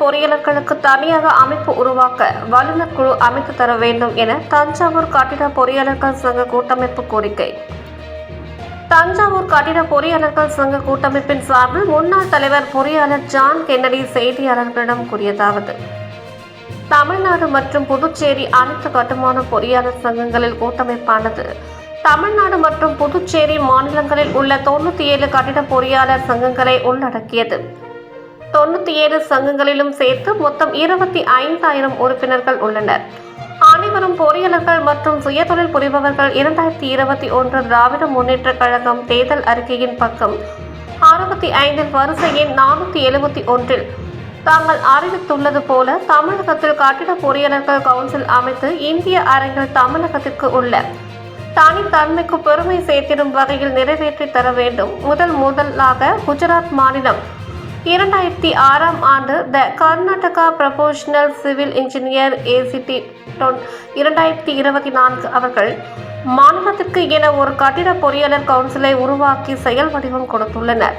பொறியாளர்களுக்கு தனியாக அமைப்பு உருவாக்க வல்லுநர் குழு அமைத்து தர வேண்டும் என தஞ்சாவூர் கட்டிட பொறியாளர்கள் சங்க கூட்டமைப்பு கோரிக்கை. தஞ்சாவூர் கட்டிட பொறியாளர்கள் சங்க கூட்டமைப்பின் சார்பில் முன்னாள் தலைவர் பொறியாளர் ஜான் கென்னடி செய்தியாளர்களிடம் கூறியதாவது தமிழ்நாடு மற்றும் புதுச்சேரி அனைத்து கட்டுமான பொறியாளர் சங்கங்களில் கூட்டமைப்பானது தமிழ்நாடு மற்றும் புதுச்சேரி மாநிலங்களில் உள்ள தொண்ணூற்றி ஏழு கட்டிட பொறியாளர் சங்கங்களை உள்ளடக்கியது. தொண்ணூற்றி ஏழு சங்கங்களிலும் சேர்த்து மொத்தம் இருபத்தி ஐந்தாயிரம் உறுப்பினர்கள் உள்ளனர். அனைவரும் பொறியாளர்கள் மற்றும் சுயதொழில் புரிபவர்கள் இரண்டாயிரத்தி இருபத்தி ஒன்று திராவிட முன்னேற்றக் கழகம் தேர்தல் அறிக்கையின் பக்கம். அறுபத்தி ஐந்தில் வரிசை எண் நானூற்றி எழுபத்தி ஒன்றில் தாங்கள் அறிவித்துள்ளது போல தமிழகத்தில் கட்டிட பொறியாளர்கள் கவுன்சில் அமைத்து இந்திய அரங்கில் தமிழகத்திற்கு உள்ள தனித்தன்மைக்கு பெருமை சேர்த்திடும் வகையில் நிறைவேற்றி தர வேண்டும். முதல் முதலாக குஜராத் மாநிலம் இரண்டாயிரத்தி ஆறாம் ஆண்டு the Karnataka professional civil engineer ACT இரண்டாயிரத்தி இருபத்தி நான்கு அவர்கள் மாநிலத்திற்கு என ஒரு கட்டிட பொறியாளர் கவுன்சிலை உருவாக்கி செயல் வடிவம் கொடுத்துள்ளனர்.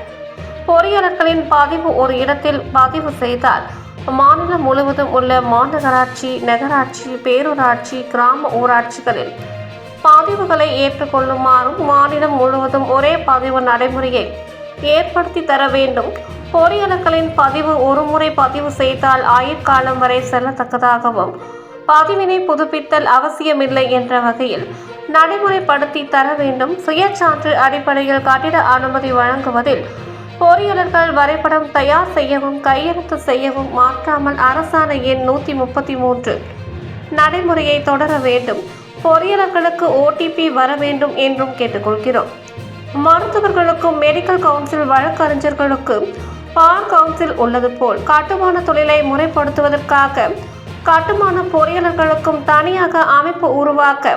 பொறியாளர்களின் பதிவு ஒரு இடத்தில் பதிவு செய்தால் மாநிலம் முழுவதும் உள்ள மாநகராட்சி நகராட்சி பேரூராட்சி கிராம ஊராட்சிகளில் பதிவுகளை ஏற்றுக்கொள்ளுமாறும் மாநிலம் முழுவதும் ஒரே பதிவு நடைமுறையை ஏற்படுத்தி தர வேண்டும். பொறியாளர்களின் பதிவு ஒருமுறை பதிவு செய்தால் ஆயுட்காலம் வரை செல்லத்தக்கதாகவும் பதிவினை புதுப்பித்தல் அவசியமில்லை என்ற வகையில் நடைமுறைப்படுத்தி தர வேண்டும். சுயச்சான்று அடிப்படையில் கட்டிட அனுமதி வழங்குவதில் பொறியாளர்கள் வரைபடம் தயார் செய்யவும் கையெழுத்து செய்யவும் மாற்றாமல் அரசாணை எண் நூற்றி முப்பத்தி மூன்று நடைமுறையை தொடர வேண்டும். பொறியாளர்களுக்கு ஓடிபி வர வேண்டும் என்றும் கேட்டுக்கொள்கிறோம். மருத்துவர்களுக்கும் மெடிக்கல் கவுன்சில் வழக்கறிஞர்களுக்கும் பார் கவுன்சில் உள்ளது போல் கட்டுமான தொழிலை முறைப்படுத்துவதற்காக கட்டுமான பொறியாளர்களுக்கும் தனியாக அமைப்பு உருவாக்க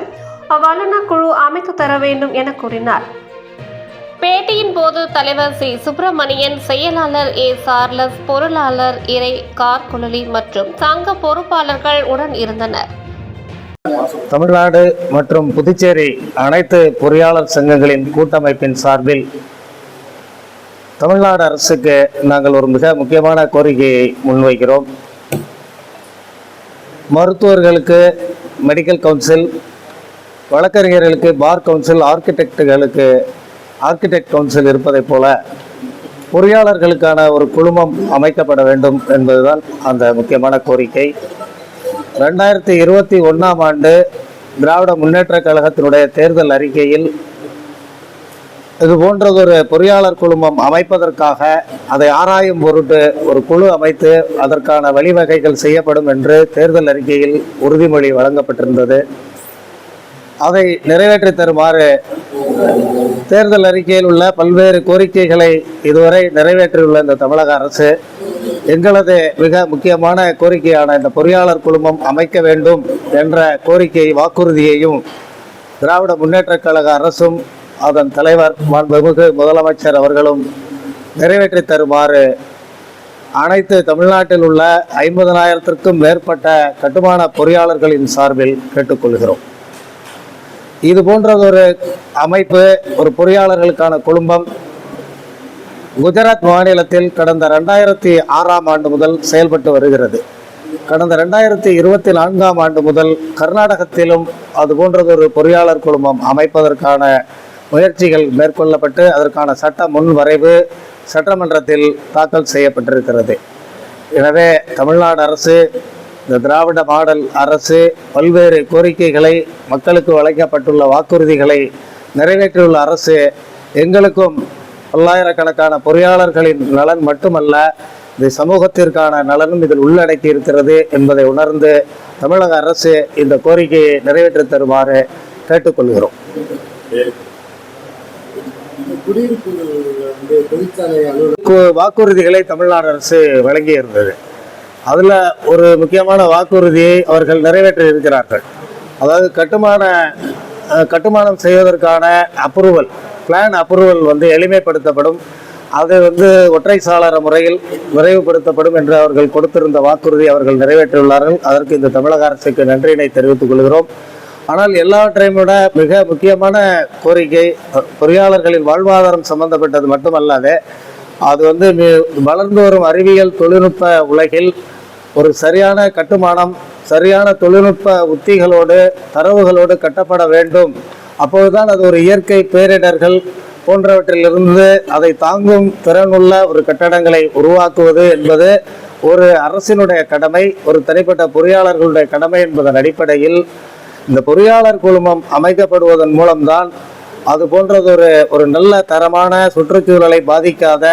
வல்லுநர் குழு அமைத்து தர வேண்டும் என கூறினார். பேட்டியின் போது தலைவர் சி. சுப்பிரமணியன் செயலாளர் ஏ. சார்லஸ் பொருளாளர் இறை கார்குழலி மற்றும் சங்க பொறுப்பாளர்கள் உடன் இருந்தனர். தமிழ்நாடு மற்றும் புதுச்சேரி அனைத்து பொறியாளர் சங்கங்களின் கூட்டமைப்பின் சார்பில் தமிழ்நாடு அரசுக்கு நாங்கள் ஒரு மிக முக்கியமான கோரிக்கையை முன்வைக்கிறோம். மருத்துவர்களுக்கு மெடிக்கல் கவுன்சில் வழக்கறிஞர்களுக்கு பார் கவுன்சில் ஆர்கிடெக்டுகளுக்கு ஆர்கிடெக்ட் கவுன்சில் இருப்பதைப் போல பொறியாளர்களுக்கான ஒரு குழுமம் அமைக்கப்பட வேண்டும் என்பதுதான் அந்த முக்கியமான கோரிக்கை. ரெண்டாயிரத்தி இருபத்தி ஒன்றாம் ஆண்டு திராவிட முன்னேற்ற கழகத்தினுடைய தேர்தல் அறிக்கையில் இது போன்றதொரு பொறியாளர் குழுமம் அமைப்பதற்காக அதை ஆராயும் பொருட்டு ஒரு குழு அமைத்து அதற்கான வழிவகைகள் செய்யப்படும் என்று தேர்தல் அறிக்கையில் உறுதிமொழி வழங்கப்பட்டிருந்தது. அதை நிறைவேற்றி தருமாறு தேர்தல் அறிக்கையில் உள்ள பல்வேறு கோரிக்கைகளை இதுவரை நிறைவேற்றியுள்ள இந்த தமிழக அரசு எங்களது மிக முக்கியமான கோரிக்கையான இந்த பொறியாளர் குழுமம் அமைக்க வேண்டும் என்ற கோரிக்கை வாக்குறுதியையும் திராவிட முன்னேற்றக் கழக அரசும் அதன் தலைவர் மாண்புமிகு முதலமைச்சர் அவர்களும் நிறைவேற்றி தருமாறு அனைத்து தமிழ்நாட்டில் உள்ள ஐம்பதனாயிரத்திற்கும் மேற்பட்ட கட்டுமான பொறியாளர்களின் சார்பில் கேட்டுக்கொள்கிறோம். இது போன்றதொரு அமைப்பு ஒரு பொறியாளர்களுக்கான குழுமம் குஜராத் மாநிலத்தில் கடந்த ரெண்டாயிரத்தி ஆறாம் ஆண்டு முதல் செயல்பட்டு வருகிறது. கடந்த ரெண்டாயிரத்தி இருபத்தி நான்காம் ஆண்டு முதல் கர்நாடகத்திலும் அது போன்றதொரு பொறியாளர் குழுமம் அமைப்பதற்கான முயற்சிகள் மேற்கொள்ளப்பட்டு அதற்கான சட்ட முன்வரைவு சட்டமன்றத்தில் தாக்கல் செய்யப்பட்டிருக்கிறது. எனவே தமிழ்நாடு அரசு இந்த திராவிட மாடல் அரசு பல்வேறு கோரிக்கைகளை மக்களுக்கு வழங்கப்பட்டுள்ள வாக்குறுதிகளை நிறைவேற்றியுள்ள அரசு எங்களுக்கும் பல்லாயிரக்கணக்கான பொறியாளர்களின் நலன் மட்டுமல்ல இந்த சமூகத்திற்கான நலனும் இதில் உள்ளடக்கி இருக்கிறது என்பதை உணர்ந்து தமிழக அரசு இந்த கோரிக்கையை நிறைவேற்றி தருமாறு கேட்டுக்கொள்கிறோம். வாக்குறுதிகளை தமிழ்நாடு அரசு வழங்கி இருந்தது அதில் ஒரு முக்கியமான வாக்குறுதியை அவர்கள் நிறைவேற்றி இருக்கிறார்கள் அதாவது கட்டுமான கட்டுமானம் செய்வதற்கான அப்ரூவல் பிளான் அப்ரூவல் வந்து எளிமைப்படுத்தப்படும். அது வந்து ஒற்றை சாளர முறையில் விரைவுபடுத்தப்படும் என்று அவர்கள் கொடுத்திருந்த வாக்குறுதி அவர்கள் நிறைவேற்றியுள்ளார்கள். அதற்கு இந்த தமிழக அரசுக்கு நன்றியினை தெரிவித்துக் கொள்கிறோம். ஆனால் எல்லாவற்றையும் விட மிக முக்கியமான கோரிக்கை பொறியாளர்களின் வாழ்வாதாரம் சம்பந்தப்பட்டது மட்டுமல்லாது அது வந்து வளர்ந்து வரும் அறிவியல் தொழில்நுட்ப உலகில் ஒரு சரியான கட்டுமானம் சரியான தொழில்நுட்ப உத்திகளோடு தரவுகளோடு கட்டப்பட வேண்டும். அப்போதுதான் அது ஒரு இயற்கை பேரிடர்கள் போன்றவற்றிலிருந்து அதை தாங்கும் திறனுள்ள ஒரு கட்டடங்களை உருவாக்குவது என்பது ஒரு அரசினுடைய கடமை ஒரு தனிப்பட்ட பொறியாளர்களுடைய கடமை என்பதன் அடிப்படையில் இந்த பொறியாளர் குழுமம் அமைக்கப்படுவதன் மூலம்தான் அது போன்றதொரு ஒரு நல்ல தரமான சுற்றுச்சூழலை பாதிக்காத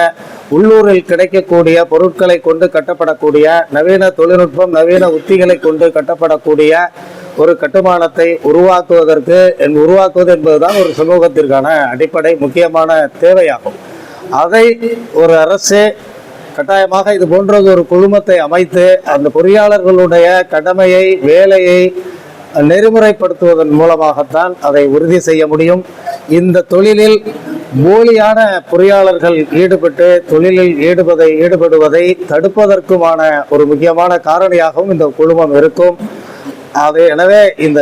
உள்ளூரில் கிடைக்கக்கூடிய பொருட்களை கொண்டு கட்டப்படக்கூடிய நவீன தொழில்நுட்பம் நவீன உத்திகளை கொண்டு கட்டப்படக்கூடிய ஒரு கட்டுமானத்தை உருவாக்குவதற்கு என் உருவாக்குவது என்பதுதான் ஒரு சமூகத்திற்கான அடிப்படை முக்கியமான தேவையாகும். அதை ஒரு அரசு கட்டாயமாக இது போன்றது ஒரு குழுமத்தை அமைத்து அந்த பொறியாளர்களுடைய கடமையை வேலையை நெறிமுறைப்படுத்துவதன் மூலமாகத்தான் அதை உறுதி செய்ய முடியும். இந்த தொழிலில் போலியான பொறியாளர்கள் ஈடுபட்டு தொழிலில் ஈடுபதை ஈடுபடுவதை தடுப்பதற்குமான ஒரு முக்கியமான காரணியாகவும் இந்த குழுமம் இருக்கும். அது எனவே இந்த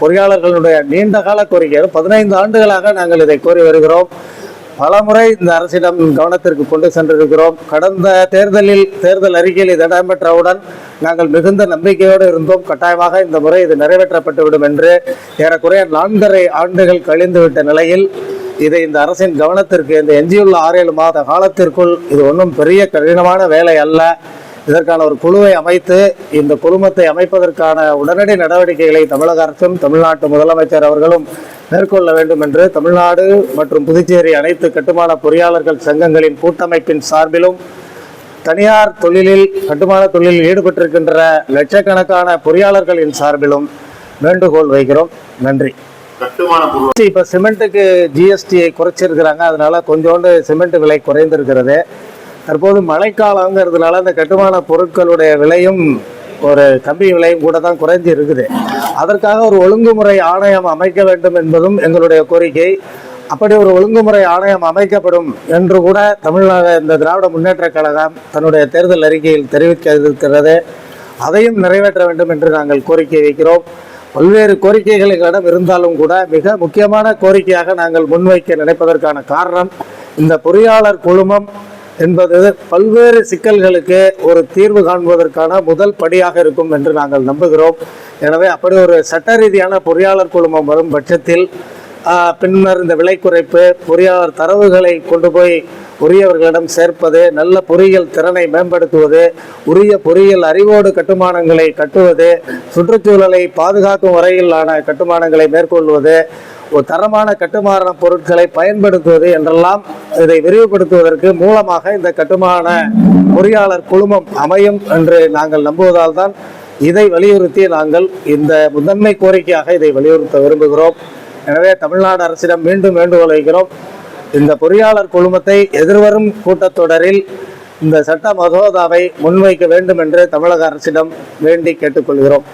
பொறியாளர்களுடைய நீண்ட கால கோரிக்கை பதினைந்து ஆண்டுகளாக நாங்கள் இதை கோரி வருகிறோம். பலமுறை இந்த அரசிடம் கவனத்திற்கு கொண்டு சென்றிருக்கிறோம். கடந்த தேர்தலில் தேர்தல் அறிக்கையில் இது இடம்பெற்றவுடன் நாங்கள் மிகுந்த நம்பிக்கையோடு இருந்தோம். கட்டாயமாக இந்த முறை இது நிறைவேற்றப்பட்டுவிடும் என்று ஏறக்குறைய நான்கரை ஆண்டுகள் கழிந்துவிட்ட நிலையில் இதை இந்த அரசின் கவனத்திற்கு இந்த எஞ்சியுள்ள ஆறேழு மாத காலத்திற்குள் இது ஒன்றும் பெரிய கடினமான வேலை அல்ல. இதற்கான ஒரு குழுவை அமைத்து இந்த குழுமத்தை அமைப்பதற்கான உடனடி நடவடிக்கைகளை தமிழக அரசும் தமிழ்நாட்டு முதலமைச்சர் அவர்களும் மேற்கொள்ள வேண்டும் என்று தமிழ்நாடு மற்றும் புதுச்சேரி அனைத்து கட்டுமான பொறியாளர்கள் சங்கங்களின் கூட்டமைப்பின் சார்பிலும் தனியார் தொழிலில் கட்டுமான தொழிலில் ஈடுபட்டிருக்கின்ற லட்சக்கணக்கான பொறியாளர்களின் சார்பிலும் வேண்டுகோள் வைக்கிறோம். நன்றி. இப்போ சிமெண்ட்டுக்கு ஜிஎஸ்டியை குறைச்சிருக்கிறாங்க. அதனால கொஞ்சோண்டு சிமெண்ட் விலை குறைந்திருக்கிறது. தற்போது மழைக்காலங்கிறதுனால இந்த கட்டுமான பொருட்களுடைய விலையும் ஒரு கம்பி விலையும் கூட தான் குறைஞ்சி இருக்குது. அதற்காக ஒரு ஒழுங்குமுறை ஆணையம் அமைக்க வேண்டும் என்பதும் எங்களுடைய கோரிக்கை. அப்படி ஒரு ஒழுங்குமுறை ஆணையம் அமைக்கப்படும் என்று கூட தமிழ்நாடு இந்த திராவிட முன்னேற்றக் கழகம் தன்னுடைய தேர்தல் அறிக்கையில் தெரிவிக்க இருக்கிறது அதையும் நிறைவேற்ற வேண்டும் என்று நாங்கள் கோரிக்கை வைக்கிறோம். பல்வேறு கோரிக்கைகள் எங்களிடம் இருந்தாலும் கூட மிக முக்கியமான கோரிக்கையாக நாங்கள் முன்வைக்க நினைப்பதற்கான காரணம் இந்த பொறியாளர் குழுமம் என்பது பல்வேறு சிக்கல்களுக்கு ஒரு தீர்வு காண்பதற்கான முதல் படியாக இருக்கும் என்று நாங்கள் நம்புகிறோம். எனவே அப்படி ஒரு சட்ட ரீதியான பொறியாளர் குழுமம் வரும் பட்சத்தில் பின்னர் இந்த விலை குறைப்பு பொறியாளர் தரவுகளை கொண்டு போய் உரியவர்களிடம் சேர்ப்பது நல்ல பொறியியல் திறனை மேம்படுத்துவது உரிய பொறியியல் அறிவோடு கட்டுமானங்களை கட்டுவது சுற்றுச்சூழலை பாதுகாக்கும் வரையிலான கட்டுமானங்களை மேற்கொள்வது ஒரு தரமான கட்டுமான பொருட்களை பயன்படுத்துவது என்றெல்லாம் இதை விரிவுபடுத்துவதற்கு மூலமாக இந்த கட்டுமான பொறியாளர் குழுமம் அமையும் என்று நாங்கள் நம்புவதால் தான் இதை வலியுறுத்தி நாங்கள் இந்த முதன்மை கோரிக்கையாக இதை வலியுறுத்த விரும்புகிறோம். எனவே தமிழ்நாடு அரசிடம் மீண்டும் வேண்டுகோள் வைக்கிறோம். இந்த பொறியாளர் குழுமத்தை எதிர்வரும் கூட்டத்தொடரில் இந்த சட்ட மசோதாவை முன்வைக்க வேண்டும் என்று தமிழக அரசிடம் வேண்டி கேட்டுக்கொள்கிறோம்.